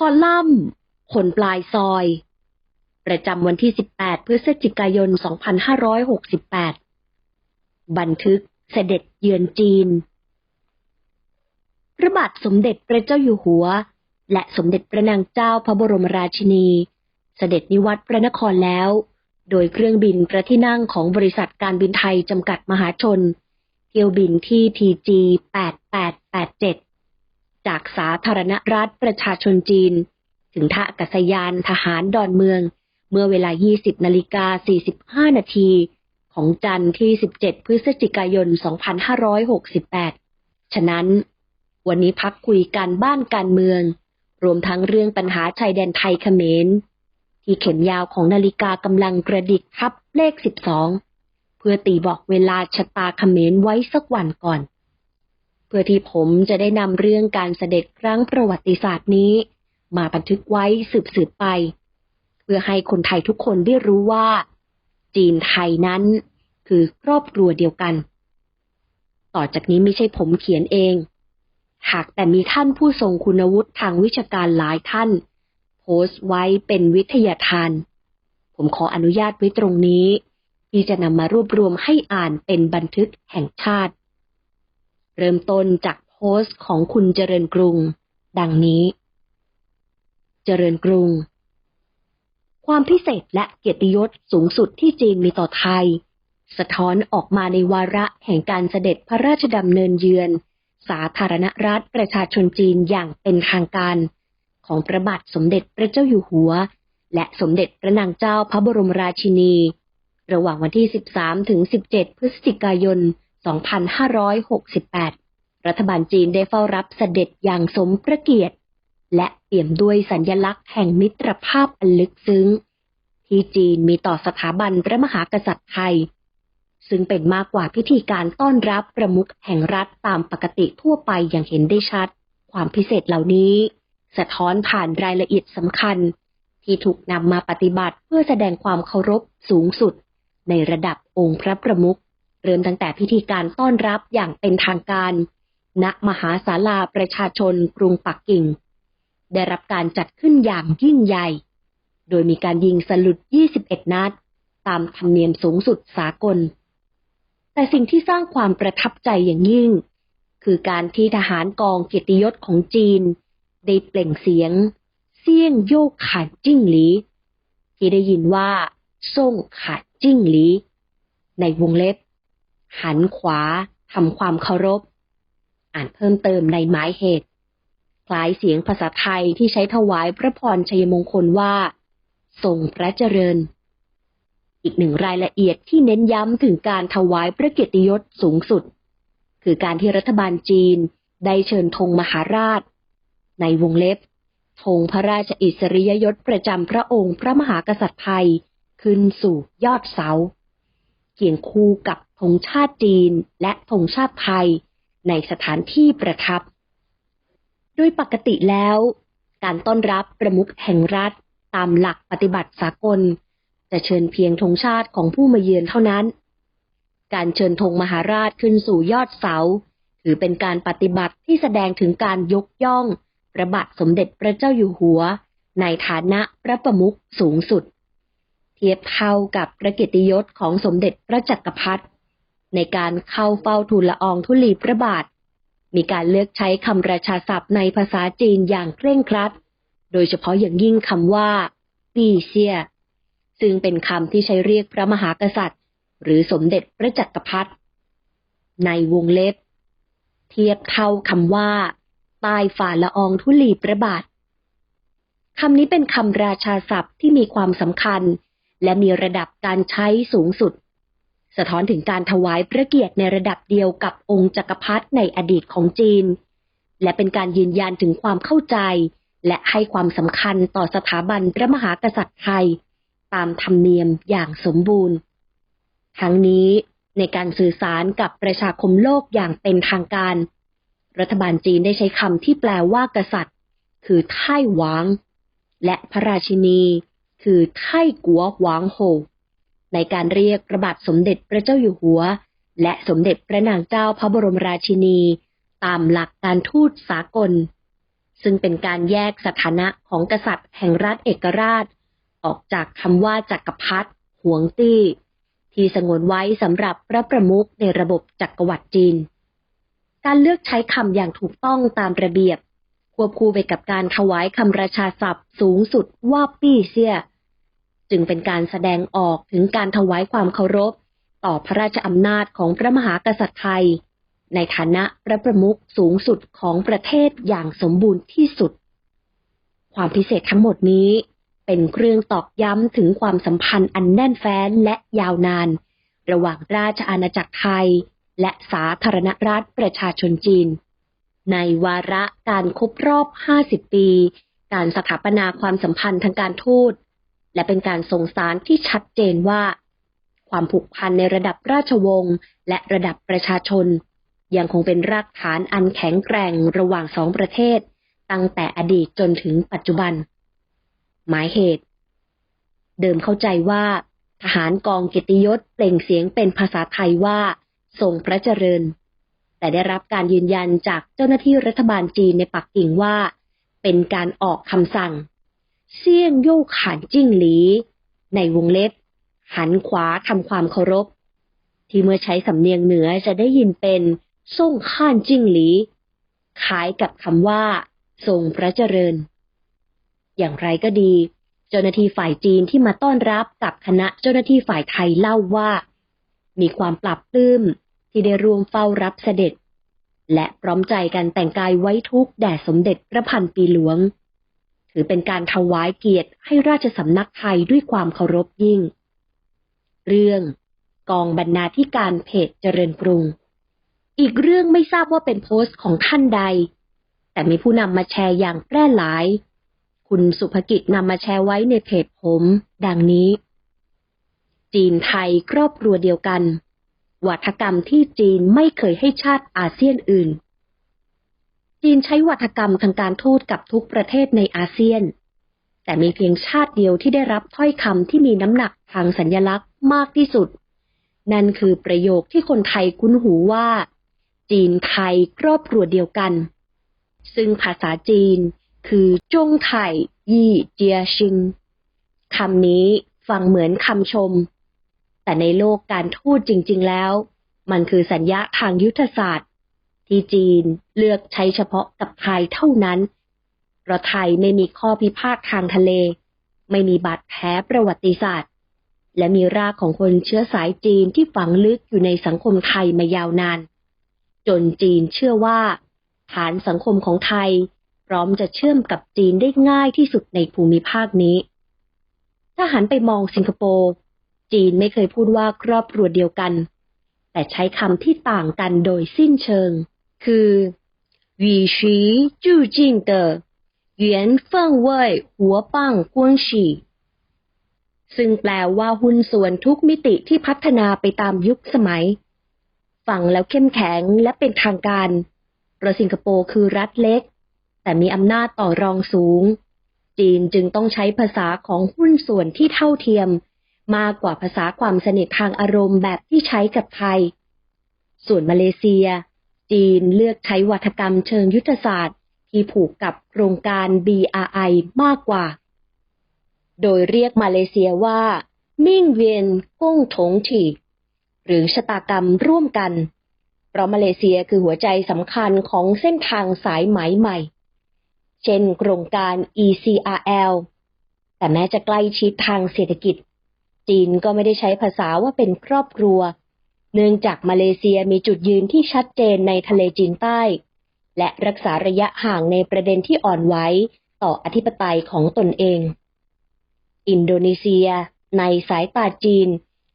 คอลัมน์คนปลายซอย ประจำวันที่ 18 พฤศจิกายน 2568 บันทึกเสด็จเยือนจีน พระบาทสมเด็จพระเจ้าอยู่หัว และสมเด็จพระนางเจ้าพระบรมราชินี เสด็จนิวัตรพระนครแล้ว โดยเครื่องบินพระที่นั่งของบริษัทการบินไทยจำกัดมหาชน เที่ยวบินที่ TG 8887 จากสาธารณรัฐประชาชนจีน ถึงท่าอากาศยานทหารดอนเมือง เมื่อเวลา 20 นาฬิกา 45 นาที ของจันทร์ที่ 17 พฤศจิกายน 2568 ฉะนั้น วันนี้พักคุยกันบ้านการเมือง รวมทั้งเรื่องปัญหาชายแดนไทยเขมร ที่เข็มยาวของนาฬิกากำลังกระดิกทับเลข 12 เพื่อตีบอกเวลาชะตาเขมรไว้สักวันก่อน เพื่อที่ผมจะได้นำเรื่องการเสด็จครั้งประวัติศาสตร์นี้ มาบันทึกไว้สืบๆไป เพื่อให้คนไทยทุกคนได้รู้ว่า จีนไทยนั้นคือครอบครัวเดียวกัน ต่อจากนี้ไม่ใช่ผมเขียนเอง หากแต่มีท่านผู้ทรงคุณวุฒิทางวิชาการหลายท่าน โพสต์ไว้เป็นวิทยาทาน ผมขออนุญาตไว้ตรงนี้ ที่จะนำมารวบรวมให้อ่านเป็นบันทึกแห่งชาติ เริ่มต้นจากโพสต์ของคุณเจริญกรุง ดังนี้ เจริญกรุง ความพิเศษและเกียรติยศสูงสุดที่จีนมีต่อไทย สะท้อนออกมาในวาระแห่งการเสด็จพระราชดำเนินเยือน สาธารณรัฐประชาชนจีนอย่างเป็นทางการ ของพระบาทสมเด็จพระเจ้าอยู่หัว และสมเด็จพระนางเจ้าพระบรมราชินี ระหว่างวันที่ 13 ถึง 17 พฤศจิกายน 2568 รัฐบาลจีนได้เฝ้ารับเสด็จอย่างสมพระเกียรติ และเปี่ยมด้วยสัญญลักษณ์แห่งมิตรภาพอันลึกซึ้ง ที่จีนมีต่อสถาบันพระมหากษัตริย์ไทย ซึ่งเป็นมากกว่าพิธีการต้อนรับประมุขแห่งรัฐตามปกติทั่วไปอย่างเห็นได้ชัด ความพิเศษเหล่านี้ สะท้อนผ่านรายละเอียดสำคัญ ที่ถูกนำมาปฏิบัติเพื่อแสดงความเคารพสูงสุดในระดับองค์พระประมุข เริ่มตั้งแต่พิธีการต้อนรับอย่างเป็นทางการ ณมหาศาลาประชาชนกรุงปักกิ่ง ได้รับการจัดขึ้นอย่างยิ่งใหญ่ โดยมีการยิงสลุด 21 นัด ตามธรรมเนียมสูงสุดสากล แต่สิ่งที่สร้างความประทับใจอย่างยิ่ง คือการที่ทหารกองเกียรติยศของจีน ได้เปล่งเสียงเสี่ยงโยกขาดจิ้งหลี ที่ได้ยินว่าส่งขาดจิ้งหลี ในวงเล็บ หันขวาทำความเคารพ อ่านเพิ่มเติมในหมายเหตุ คล้ายเสียงภาษาไทยที่ใช้ถวายพระพรชัยมงคลว่า ทรงพระเจริญ อีกหนึ่งรายละเอียดที่เน้นย้ำถึงการถวายพระเกียรติยศสูงสุด คือการที่รัฐบาลจีนได้เชิญธงมหาราช ในวงเล็บธงพระราชอิสริยยศประจำพระองค์พระมหากษัตริย์ไทย ขึ้นสู่ยอดเสา เคียงคู่กับธงชาติจีนและธงชาติไทย ในสถานที่ประทับ โดยปกติแล้ว การต้อนรับประมุขแห่งรัฐตามหลักปฏิบัติสากล จะเชิญเพียงธงชาติของผู้มาเยือนเท่านั้น การเชิญธงมหาราชขึ้นสู่ยอดเสา ถือเป็นการปฏิบัติที่แสดงถึงการยกย่องพระบาทสมเด็จพระเจ้าอยู่หัว ในฐานะพระประมุขสูงสุด เทียบเท่ากับพระเกียรติยศของสมเด็จพระจักรพรรดิในการเข้าเฝ้าทูลละอองธุลีพระบาท มีการเลือกใช้คำราชาศัพท์ในภาษาจีนอย่างเคร่งครัด โดยเฉพาะอย่างยิ่งคำว่าปีเซีย ซึ่งเป็นคำที่ใช้เรียกพระมหากษัตริย์ หรือสมเด็จพระจักรพรรดิในวงเล็บ เทียบเท่าคำว่าใต้ฝ่าละอองธุลีพระบาทคำนี้เป็นคำราชาศัพท์ที่มีความสำคัญ และมีระดับการใช้สูงสุด สะท้อนถึงการถวายพระเกียรติในระดับเดียวกับองค์จักรพรรดิในอดีตของจีน และเป็นการยืนยันถึงความเข้าใจ และให้ความสำคัญต่อสถาบันพระมหากษัตริย์ไทย ตามธรรมเนียมอย่างสมบูรณ์ ทั้งนี้ในการสื่อสารกับประชาคมโลกอย่างเป็นทางการ รัฐบาลจีนได้ใช้คำที่แปลว่ากษัตริย์ คือไท่หวาง และพระราชินี คือไท่กัวหวางโฮในการเรียกระบาทสมเด็จพระเจ้าอยู่หัว และสมเด็จพระนางเจ้าพระบรมราชินี ตามหลักการทูตสากล ซึ่งเป็นการแยกสถานะของกษัตริย์แห่งรัฐเอกราช ออกจากคำว่าจักรพรรดิหวงตี้ ที่สงวนไว้สำหรับพระประมุขในระบบจักรวรรดิจีน การเลือกใช้คำอย่างถูกต้องตามระเบียบควบคู่ไปกับการถวายคำราชาศัพท์สูงสุดว่าปี้เซีย จึงเป็นการแสดงออกถึงการถวายความเคารพ ต่อพระราชอำนาจของพระมหากษัตริย์ไทย ในฐานะพระประมุขสูงสุดของประเทศอย่างสมบูรณ์ที่สุด ความพิเศษทั้งหมดนี้ เป็นเครื่องตอกย้ำถึงความสัมพันธ์อันแน่นแฟ้นและยาวนาน ระหว่างราชอาณาจักรไทย และสาธารณรัฐประชาชนจีน ในวาระการครบรอบ 50 ปี การสถาปนาความสัมพันธ์ทางการทูต และเป็นการส่งสารที่ชัดเจนว่า ความผูกพันในระดับราชวงศ์และระดับประชาชน ยังคงเป็นรากฐานอันแข็งแกร่งระหว่างสองประเทศ ตั้งแต่อดีตจนถึงปัจจุบัน หมายเหตุ เดิมเข้าใจว่า ทหารกองเกียรติยศเปล่งเสียงเป็นภาษาไทยว่าทรงพระเจริญ แต่ได้รับการยืนยันจากเจ้าหน้าที่รัฐบาลจีนในปักกิ่งว่า เป็นการออกคำสั่ง เสี่ยงโยกขานจิ้งหลี ในวงเล็บ หันขวาทำความเคารพ ที่เมื่อใช้สำเนียงเหนือจะได้ยินเป็นส่งข้านจิ้งหลีคล้ายกับคำว่า ทรงพระเจริญ อย่างไรก็ดี เจ้าหน้าที่ฝ่ายจีนที่มาต้อนรับกับคณะเจ้าหน้าที่ฝ่ายไทยเล่าว่า มีความปรับปลื้มที่ได้รวมเฝ้ารับเสด็จ และพร้อมใจกันแต่งกายไว้ทุกแด่สมเด็จพระพันปีหลวง ถือเป็นการถวายเกียรติให้ราชสำนักไทยด้วยความเคารพยิ่ง เรื่อง กองบรรณาธิการเพจเจริญกรุง อีกเรื่องไม่ทราบว่าเป็นโพสต์ของท่านใด แต่มีผู้นำมาแชร์อย่างแพร่หลาย คุณสุภกิจนำมาแชร์ไว้ในเพจผม ดังนี้ จีนไทยครอบครัวเดียวกันวัฒกรรมที่จีนไม่เคยให้ชาติอาเซียนอื่น จีนใช้วัฒกรรมทางการทูตกับทุกประเทศในอาเซียน แต่มีเพียงชาติเดียวที่ได้รับถ้อยคำที่มีน้ำหนักทางสัญญลักษณ์มากที่สุด นั่นคือประโยคที่คนไทยคุ้นหูว่า จีนไทยครอบครัวเดียวกัน ซึ่งภาษาจีนคือจงไทยยี่เจียชิงคำนี้ฟังเหมือนคำชม แต่ในโลกการทูตจริง ๆ แล้ว มันคือสัญญาทางยุทธศาสตร์ ที่จีนเลือกใช้เฉพาะกับไทยเท่านั้น เพราะไทยไม่มีข้อพิพาททางทะเล ไม่มีบาดแผลประวัติศาสตร์ และมีรากของคนเชื้อสายจีนที่ฝังลึกอยู่ในสังคมไทยมายาวนาน จนจีนเชื่อว่าฐานสังคมของไทย พร้อมจะเชื่อมกับจีนได้ง่ายที่สุดในภูมิภาคนี้ ถ้าหันไปมองสิงคโปร์จีนไม่เคยพูดว่าครอบครัวเดียวกัน แต่ใช้คำที่ต่างกันโดยสิ้นเชิง คือ与时俱进的缘分位หัวปังกวนฉีซึ่งแปลว่าหุ้นส่วนทุกมิติที่พัฒนาไปตามยุคสมัย ฟังแล้วเข้มแข็งและเป็นทางการเพราะสิงคโปร์คือรัฐเล็ก แต่มีอำนาจต่อรองสูง จีนจึงต้องใช้ภาษาของหุ้นส่วนที่เท่าเทียม มากกว่าภาษาความสนิททางอารมณ์แบบที่ใช้กับไทย ส่วนมาเลเซีย จีนเลือกใช้วัฒกรรมเชิงยุทธศาสตร์ ที่ผูกกับโครงการ BRI มากกว่า โดยเรียกมาเลเซียว่า มิ่งเวียนก้งถงถีหรือชะตากรรมร่วมกัน เพราะมาเลเซียคือหัวใจสำคัญของเส้นทางสายไหมใหม่ เช่นโครงการ ECRL แต่แม้จะใกล้ชิดทางเศรษฐกิจ จีนก็ไม่ได้ใช้ภาษาว่าเป็นครอบครัว เนื่องจากมาเลเซียมีจุดยืนที่ชัดเจนในทะเลจีนใต้ และรักษาระยะห่างในประเด็นที่อ่อนไหวต่ออธิปไตยของตนเอง อินโดนีเซีย ในสายตาจีน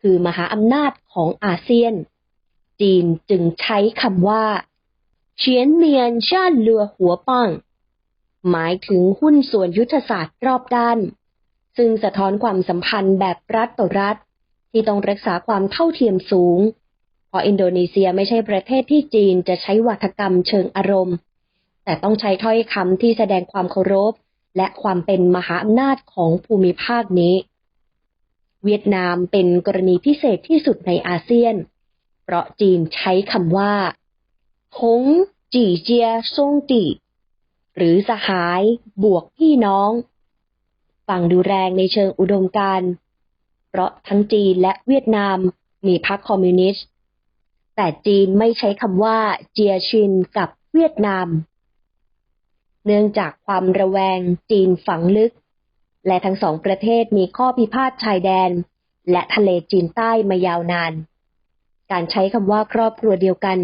คือมหาอำนาจของอาเซียน จีนจึงใช้คำว่าเฉียนเมียนชาติเรือหัวปังหมายถึงหุ้นส่วนยุทธศาสตร์รอบด้าน ซึ่งสะท้อนความสัมพันธ์แบบรัฐต่อรัฐ ที่ต้องรักษาความเท่าเทียมสูง เพราะอินโดนีเซียไม่ใช่ประเทศที่จีนจะใช้วัฒกรรมเชิงอารมณ์ แต่ต้องใช้ถ้อยคำที่แสดงความเคารพ และความเป็นมหาอำนาจของภูมิภาคนี้ เวียดนามเป็นกรณีพิเศษที่สุดในอาเซียน เพราะจีนใช้คำว่าหงจีเจียซงตีหรือสหายบวกพี่น้อง ฟังดูแรงในเชิงอุดมการณ์เพราะทั้งจีนและเวียดนามมีพรรคคอมมิวนิสต์ แต่จีนไม่ใช้คำว่าเจียชินกับเวียดนาม เนื่องจากความระแวงจีนฝังลึก และทั้งสองประเทศมีข้อพิพาทชายแดน และทะเลจีนใต้มายาวนาน การใช้คำว่าครอบครัวเดียวกัน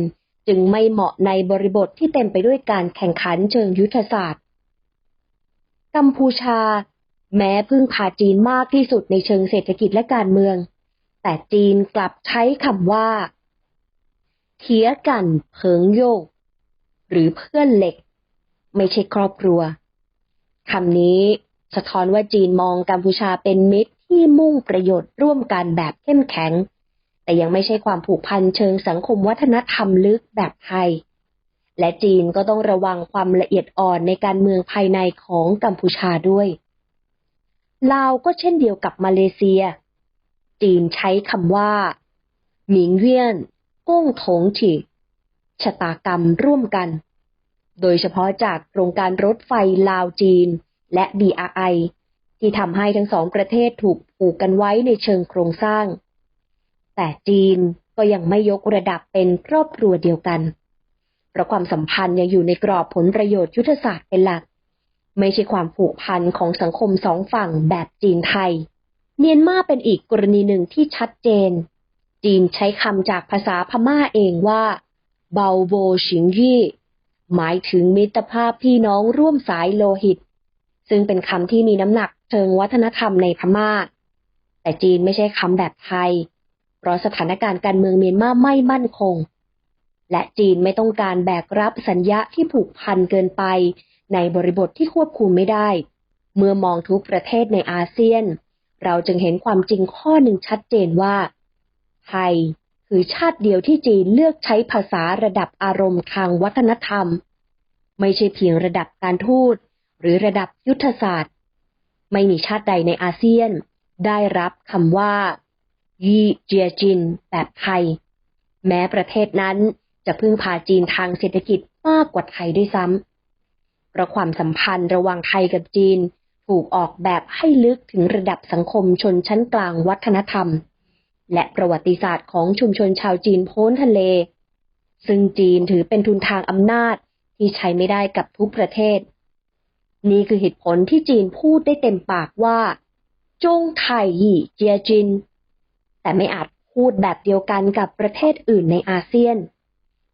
จึงไม่เหมาะในบริบทที่เต็มไปด้วยการแข่งขันเชิงยุทธศาสตร์ กัมพูชา แม้พึ่งพาจีนมากที่สุดในเชิงเศรษฐกิจและการเมือง แต่จีนกลับใช้คำว่า เทียกันเพิงโยก หรือเพื่อนเหล็ก ไม่ใช่ครอบครัวคำนี้สะท้อนว่าจีนมองกัมพูชาเป็นมิตรที่มุ่งประโยชน์ร่วมกันแบบเข้มแข็ง แต่ยังไม่ใช่ความผูกพันเชิงสังคมวัฒนธรรมลึกแบบไทย และจีนก็ต้องระวังความละเอียดอ่อนในการเมืองภายในของกัมพูชาด้วยลาวก็เช่นเดียวกับมาเลเซีย จีนใช้คำว่าหมิงเวียน ก้งถงฉีชะตากรรมร่วมกัน โดยเฉพาะจากโครงการรถไฟลาวจีน และ BRI ที่ทำให้ทั้งสองประเทศถูกผูกกันไว้ในเชิงโครงสร้าง แต่จีนก็ยังไม่ยกระดับเป็นครอบครัวเดียวกัน เพราะความสัมพันธ์ยังอยู่ในกรอบผลประโยชน์ยุทธศาสตร์เป็นหลัก ไม่ใช่ความผูกพันของสังคมสองฝั่งแบบจีนไทย เมียนมาเป็นอีกกรณีหนึ่งที่ชัดเจน จีนใช้คำจากภาษาพม่าเองว่าเบาโบชิงยี่ หมายถึงมิตรภาพพี่น้องร่วมสายโลหิต ซึ่งเป็นคำที่มีน้ำหนักเชิงวัฒนธรรมในพม่า แต่จีนไม่ใช่คำแบบไทย เพราะสถานการณ์การเมืองเมียนมาไม่มั่นคง และจีนไม่ต้องการแบกรับสัญญาที่ผูกพันเกินไป ในบริบทที่ควบคุมไม่ได้ เมื่อมองทุกประเทศในอาเซียน เราจึงเห็นความจริงข้อหนึ่งชัดเจนว่า ไทย คือชาติเดียวที่จีนเลือกใช้ภาษาระดับอารมณ์ทางวัฒนธรรม ไม่ใช่เพียงระดับการทูต หรือระดับยุทธศาสตร์ ไม่มีชาติใดในอาเซียน ได้รับคำว่า ยีเจียจิน แบบไทย แม้ประเทศนั้นจะพึ่งพาจีนทางเศรษฐกิจมากกว่าไทยด้วยซ้ำเพราะความสัมพันธ์ระหว่างไทยกับจีนถูกออกแบบให้ลึกถึงระดับสังคมชนชั้นกลางวัฒนธรรม และประวัติศาสตร์ของชุมชนชาวจีนโพ้นทะเล ซึ่งจีนถือเป็นทุนทางอำนาจที่ใช้ไม่ได้กับทุกประเทศ นี่คือเหตุผลที่จีนพูดได้เต็มปากว่า จงไทยยี่เจียจิน แต่ไม่อาจพูดแบบเดียวกันกับประเทศอื่นในอาเซียน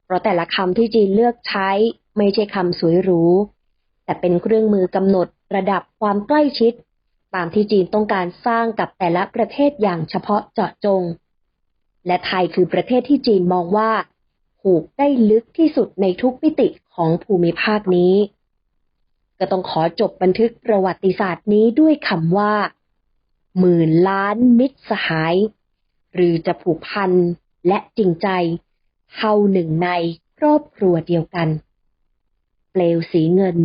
เพราะแต่ละคำที่จีนเลือกใช้ไม่ใช่คำสวยหรูแต่เป็นเครื่องมือกำหนดระดับความใกล้ชิด ตามที่จีนต้องการสร้างกับแต่ละประเทศอย่างเฉพาะเจาะจง และไทยคือประเทศที่จีนมองว่าผูกได้ลึกที่สุดในทุกมิติของภูมิภาคนี้ ก็ต้องขอจบบันทึกประวัติศาสตร์นี้ด้วยคำว่า หมื่นล้านมิตรสหาย หรือจะผูกพันและจริงใจเท่าหนึ่งในครอบครัวเดียวกัน เปลวสีเงิน